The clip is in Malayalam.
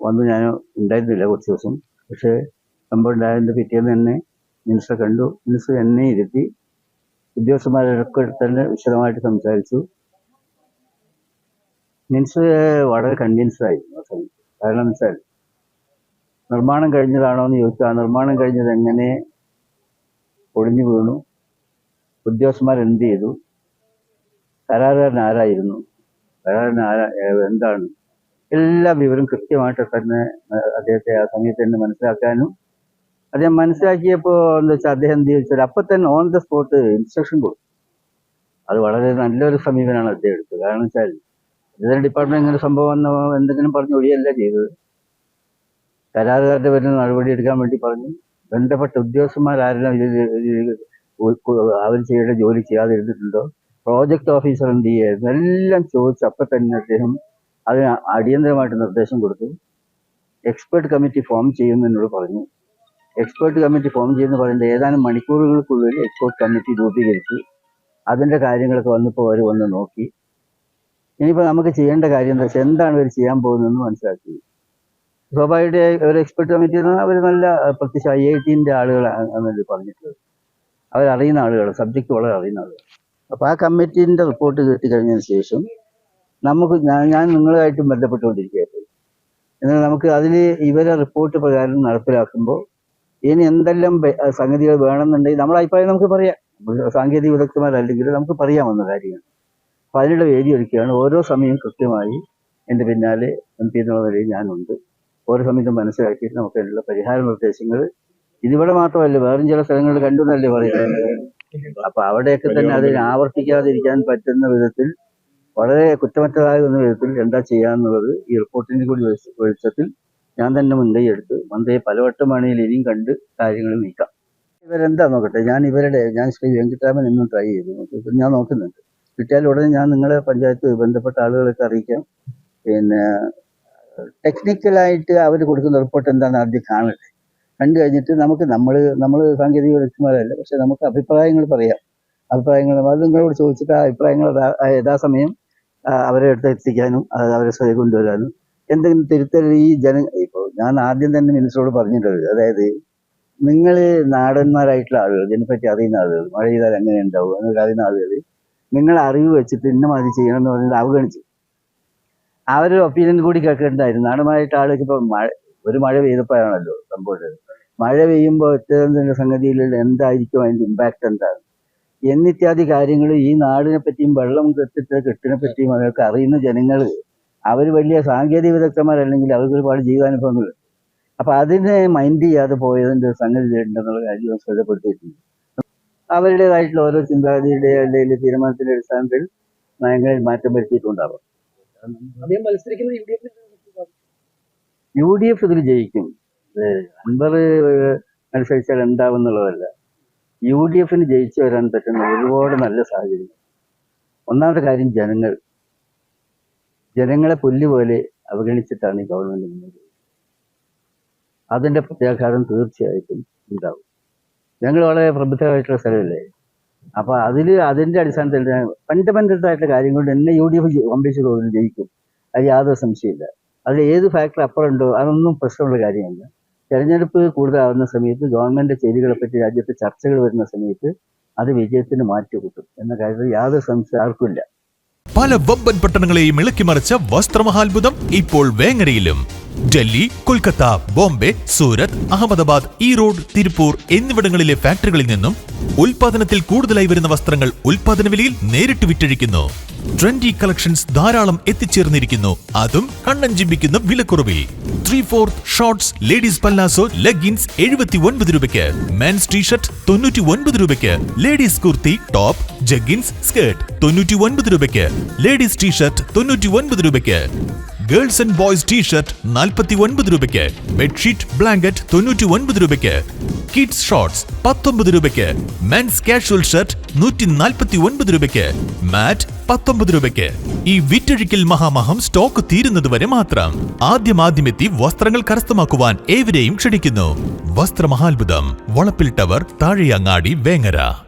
വന്നു. ഞാൻ ഉണ്ടായിരുന്നില്ല കുറച്ച് ദിവസം. പക്ഷേ സംഭവം ഉണ്ടായതിന്റെ പിറ്റേന്ന് തന്നെ മിനിസ്റ്റർ കണ്ടു. മിനിസ്റ്റർ എന്നെ ഇരുത്തി ഉദ്യോഗസ്ഥന്മാരൊക്കെ തന്നെ വിശദമായിട്ട് സംസാരിച്ചു. മിനിസ്റ്റർ വളരെ കൺവിൻസ്ഡ് ആയി ആ സമയത്ത്. കാരണം എന്ന് വെച്ചാൽ നിർമ്മാണം കഴിഞ്ഞതാണോ എന്ന് ചോദിച്ചാൽ നിർമ്മാണം കഴിഞ്ഞത് എങ്ങനെ പൊളിഞ്ഞു വീണു? ഉദ്യോഗസ്ഥന്മാർ എന്ത് ചെയ്തു? കരാറുകാരൻ ആരായിരുന്നു? കരാറുകാരൻ ആരാ എന്താണ്? എല്ലാ വിവരം കൃത്യമായിട്ട് തന്നെ അദ്ദേഹത്തെ ആ സമയത്ത് തന്നെ മനസ്സിലാക്കാനും അദ്ദേഹം മനസ്സിലാക്കിയപ്പോൾ എന്താ വെച്ചാൽ അദ്ദേഹം എന്ത് ചോദിച്ചാൽ അപ്പം തന്നെ ഓൺ ദ സ്പോട്ട് ഇൻസ്ട്രക്ഷൻ കൊടുത്തു. അത് വളരെ നല്ലൊരു സമീപനമാണ് അദ്ദേഹം എടുത്തത്. കാരണം വെച്ചാൽ അദ്ദേഹത്തിന്റെ ഡിപ്പാർട്ട്മെന്റ് ഇങ്ങനെ സംഭവം വന്ന എന്തെങ്കിലും പറഞ്ഞ് ഒഴിയല്ല ചെയ്തത്? കരാറുകാരുടെ പേരിൽ നടപടി എടുക്കാൻ വേണ്ടി പറഞ്ഞു. ബന്ധപ്പെട്ട ഉദ്യോഗസ്ഥന്മാരാരെല്ലാം ഇത് അവർ ചെയ്യേണ്ട ജോലി ചെയ്യാതിരുന്നിട്ടുണ്ടോ പ്രോജക്ട് ഓഫീസർ എന്ത് ചെയ്യുന്നു എല്ലാം ചോദിച്ച് തന്നെ അദ്ദേഹം അതിന് അടിയന്തരമായിട്ട് നിർദ്ദേശം കൊടുത്തു. എക്സ്പേർട്ട് കമ്മിറ്റി ഫോം ചെയ്യുമെന്നോട് പറഞ്ഞു. എക്സ്പേർട്ട് കമ്മിറ്റി ഫോം ചെയ്യുമെന്ന് പറയുന്നത് ഏതാനും മണിക്കൂറുകൾക്കുള്ളിൽ എക്സ്പേർട്ട് കമ്മിറ്റി രൂപീകരിച്ചു. അതിന്റെ കാര്യങ്ങളൊക്കെ വന്നപ്പോൾ അവർ വന്ന് നോക്കി. ഇനിയിപ്പോൾ നമുക്ക് ചെയ്യേണ്ട കാര്യം എന്താ വെച്ചാൽ എന്താണ് ഇവർ ചെയ്യാൻ പോകുന്നതെന്ന് മനസ്സിലാക്കി. സ്വാഭാവികമായിട്ട് ഒരു എക്സ്പെർട്ട് കമ്മിറ്റി എന്ന് അവർ നല്ല പ്രത്യേകിച്ച് ഐ ഐ ടിന്റെ ആളുകളാണ് പറഞ്ഞിട്ടുള്ളത്. അവരറിയുന്ന ആളുകൾ സബ്ജക്റ്റ് വളരെ അറിയുന്ന ആളുകൾ അപ്പോൾ ആ കമ്മിറ്റീന്റെ റിപ്പോർട്ട് കിട്ടിക്കഴിഞ്ഞതിന് ശേഷം നമുക്ക് ഞാൻ നിങ്ങളുമായിട്ടും ബന്ധപ്പെട്ടുകൊണ്ടിരിക്കുകയായിരുന്നു. എന്നാൽ നമുക്ക് അതിന് ഇവരെ റിപ്പോർട്ട് പ്രകാരം നടപ്പിലാക്കുമ്പോൾ ഇനി എന്തെല്ലാം സംഗതികൾ വേണമെന്നുണ്ടെങ്കിൽ നമ്മുടെ അഭിപ്രായം നമുക്ക് പറയാം. സാങ്കേതിക വിദഗ്ധന്മാരല്ലെങ്കിൽ നമുക്ക് പറയാമെന്ന കാര്യമാണ്. അപ്പോൾ അതിനുള്ള വേദി ഒരുക്കുകയാണ്. ഓരോ സമയം കൃത്യമായി എന്റെ പിന്നാലെ എം പി എന്നുള്ള നിലയിൽ ഞാനുണ്ട്. ഓരോ സമയത്തും മനസ്സിലാക്കിയിട്ട് നമുക്ക് അതിനുള്ള പരിഹാര നിർദ്ദേശങ്ങൾ ഇതിവിടെ മാത്രമല്ല വേറും ചില സ്ഥലങ്ങളിൽ കണ്ടു എന്നല്ലേ പറയുന്നത്? അപ്പൊ അവിടെയൊക്കെ തന്നെ അതിന് ആവർത്തിക്കാതിരിക്കാൻ പറ്റുന്ന വിധത്തിൽ വളരെ കുറ്റമറ്റതായ എന്ന വിധത്തിൽ എന്താ ചെയ്യാന്നുള്ളത് ഈ റിപ്പോർട്ടിന്റെ കൂടി വെളിച്ച- വെളിച്ചത്തിൽ ഞാൻ തന്നെ മുൻകൈ എടുത്ത് മന്ത്രിയെ പലവട്ടം വേണമെങ്കിൽ ഇനിയും കണ്ട് കാര്യങ്ങൾ നീക്കാം. ഇവരെന്താ നോക്കട്ടെ? ഞാൻ ഇവരുടെ ഞാൻ ശ്രീ വെങ്കിട്ടരാമൻ എന്നും ട്രൈ ചെയ്തു. ഞാൻ നോക്കുന്നുണ്ട്. കിട്ടിയാൽ ഉടനെ ഞാൻ നിങ്ങളെ പഞ്ചായത്ത് ബന്ധപ്പെട്ട ആളുകളൊക്കെ അറിയിക്കാം. പിന്നെ ടെക്നിക്കലായിട്ട് അവർ കൊടുക്കുന്ന റിപ്പോർട്ട് എന്താണെന്ന് ആദ്യം കാണട്ടെ. കണ്ടു കഴിഞ്ഞിട്ട് നമുക്ക് നമ്മൾ നമ്മൾ സാങ്കേതിക വിദഗ്ധന്മാരല്ല പക്ഷെ നമുക്ക് അഭിപ്രായങ്ങൾ പറയാം. അഭിപ്രായങ്ങൾ അത് നിങ്ങളോട് ചോദിച്ചിട്ട് ആ അഭിപ്രായങ്ങൾ യഥാസമയം അവരെ അടുത്ത് എത്തിക്കാനും അതായത് അവരെ സ്വയം കൊണ്ടുവരാനും. എന്തെങ്കിലും തിരുത്തൽ ഈ ജന ഇപ്പോൾ ഞാൻ ആദ്യം തന്നെ മിനിസ്റ്ററോട് പറഞ്ഞിട്ടുള്ളത് അതായത് നിങ്ങൾ നാടന്മാരായിട്ടുള്ള ആളുകൾ ഇതിനെപ്പറ്റി അറിയുന്ന ആളുകൾ മഴ ചെയ്താൽ എങ്ങനെ ഉണ്ടാവും എന്നൊക്കെ അറിയുന്ന ആളുകൾ നിങ്ങൾ അറിവ് വെച്ചിട്ട് ഇന്ന മാതിരി ചെയ്യണം എന്ന് പറഞ്ഞിട്ട് അവഗണിച്ചു. അവരൊരു ഒപ്പീനിയൻ കൂടി കേൾക്കേണ്ടതായിരുന്നു നാടന്മാരായിട്ട് ആളുകൾക്ക് ഇപ്പം മഴ ഒരു മഴ പെയ്തപ്പോഴാണല്ലോ സംഭവിച്ചത് മഴ പെയ്യുമ്പോൾ ഇത്തരം സംഗതിയിൽ എന്തായിരിക്കും അതിന്റെ ഇമ്പാക്റ്റ് എന്താണ്? എന്നിത്യാദി കാര്യങ്ങൾ ഈ നാടിനെ പറ്റിയും വെള്ളം കെട്ടിട്ട് കെട്ടിനെ പറ്റിയും അതൊക്കെ അറിയുന്ന ജനങ്ങൾ അവർ വലിയ സാങ്കേതിക വിദഗ്ധന്മാരല്ലെങ്കിൽ അവർക്ക് ഒരുപാട് ജീവിതാനുഭവങ്ങളുണ്ട് അപ്പൊ അതിനെ മൈൻഡ് ചെയ്യാതെ പോയതിന്റെ സംഗതി ഉണ്ടെന്നുള്ള കാര്യം ശ്രദ്ധപ്പെടുത്തിയിട്ടുണ്ട്. അവരുടേതായിട്ടുള്ള ഓരോ ചിന്താഗതിയുടെ അല്ലെങ്കിൽ തീരുമാനത്തിന്റെ അടിസ്ഥാനത്തിൽ നയങ്ങളിൽ മാറ്റം വരുത്തിയിട്ടുണ്ടാവും. യു ഡി എഫ് ഇതിൽ ജയിക്കും. അൻപത് അൻവർ എന്താവും എന്താവുന്നുള്ളതല്ല യു ഡി എഫിന് ജയിച്ചു വരാൻ പറ്റുന്ന ഒരുപാട് നല്ല സാഹചര്യം ഒന്നാമത്തെ കാര്യം ജനങ്ങൾ. ജനങ്ങളെ പുല്ല് പോലെ അവഗണിച്ചിട്ടാണ് ഈ ഗവൺമെന്റ് മുന്നോട്ട്. അതിന്റെ പ്രത്യാഘാതം തീർച്ചയായിട്ടും ഉണ്ടാവും ഞങ്ങൾ വളരെ പ്രബുദ്ധമായിട്ടുള്ള സ്ഥലമല്ലേ? അപ്പൊ അതിൽ അതിന്റെ അടിസ്ഥാനത്തിൽ ഫണ്ടമെന്റൽ ആയിട്ടുള്ള കാര്യം കൊണ്ട് എന്നെ യു ഡി എഫ് തോതിൽ ജയിക്കും. അത് യാതൊരു സംശയമില്ല അതിൽ ഏത് ഫാക്ടർ അപ്പുറമുണ്ടോ അതൊന്നും പ്രശ്നമുള്ള കാര്യമല്ല. തെരഞ്ഞെടുപ്പ് കൂടുതലാവുന്ന സമയത്ത് ഗവൺമെന്റ് ചെയ്തികളെ പറ്റി രാജ്യത്ത് ചർച്ചകൾ വരുന്ന സമയത്ത് അത് വിജയത്തിന് മാറ്റി കൂട്ടും എന്ന കാര്യത്തിൽ യാതൊരു സംശയം ആർക്കുമില്ല. പല വമ്പൻ പട്ടണങ്ങളെയും ഇളക്കിമറിച്ച വസ്ത്രമഹാത്ഭുതം ഇപ്പോൾ വേങ്ങരയിലും. ഡൽഹി കൊൽക്കത്ത ബോംബെ സൂരത് അഹമ്മദാബാദ് ഈറോഡ് തിരുപ്പൂർ എന്നിവിടങ്ങളിലെ ഫാക്ടറികളിൽ നിന്നും ഉൽപാദനത്തിൽ കൂടുതലായി വരുന്ന വസ്ത്രങ്ങൾ ഉൽപാദന വിലയിൽ നേരിട്ട് വിറ്റഴിക്കുന്നു. ട്രെൻഡി കളക്ഷൻസ് ധാരാളം എത്തിച്ചേർന്നിരിക്കുന്നു. അതും കണ്ണഞ്ചിമ്പിക്കുന്ന വിലക്കുറവിൽ. Three fourth shorts ladies palazzo leggings എഴുപത്തി ഒൻപത് രൂപയ്ക്ക്. മെൻസ് ടീഷർട്ട് തൊണ്ണൂറ്റി ഒൻപത് രൂപയ്ക്ക്. Ladies kurti top jeggings skirt തൊണ്ണൂറ്റി ഒൻപത് രൂപയ്ക്ക്. ലേഡീസ് ടീഷർട്ട് തൊണ്ണൂറ്റി ഒൻപത് രൂപയ്ക്ക്. ഗേൾസ് ആൻഡ് ബോയ്സ് ടീഷർട്ട് നാൽപ്പത്തി ഒൻപത് രൂപയ്ക്ക്. ബെഡ്ഷീറ്റ് ബ്ലാങ്കറ്റ് തൊണ്ണൂറ്റി ഒൻപത് രൂപയ്ക്ക്. കിഡ്സ് ഷോർട്സ് പത്തൊമ്പത് രൂപയ്ക്ക്. മെൻസ് കാഷ്വൽ ഷർട്ട് നൂറ്റി നാൽപ്പത്തി ഒൻപത് രൂപയ്ക്ക്. മാറ്റ് പത്തൊമ്പത് രൂപയ്ക്ക്. ഈ വിറ്റഴിക്കൽ മഹാമഹം സ്റ്റോക്ക് തീരുന്നത് വരെ മാത്രം. ആദ്യം ആദ്യമെത്തി വസ്ത്രങ്ങൾ കരസ്ഥമാക്കുവാൻ ഏവരെയും ക്ഷണിക്കുന്നു. വസ്ത്രമഹാത്ഭുതം. വളപ്പിൽ ടവർ താഴെയങ്ങാടി വേങ്ങര.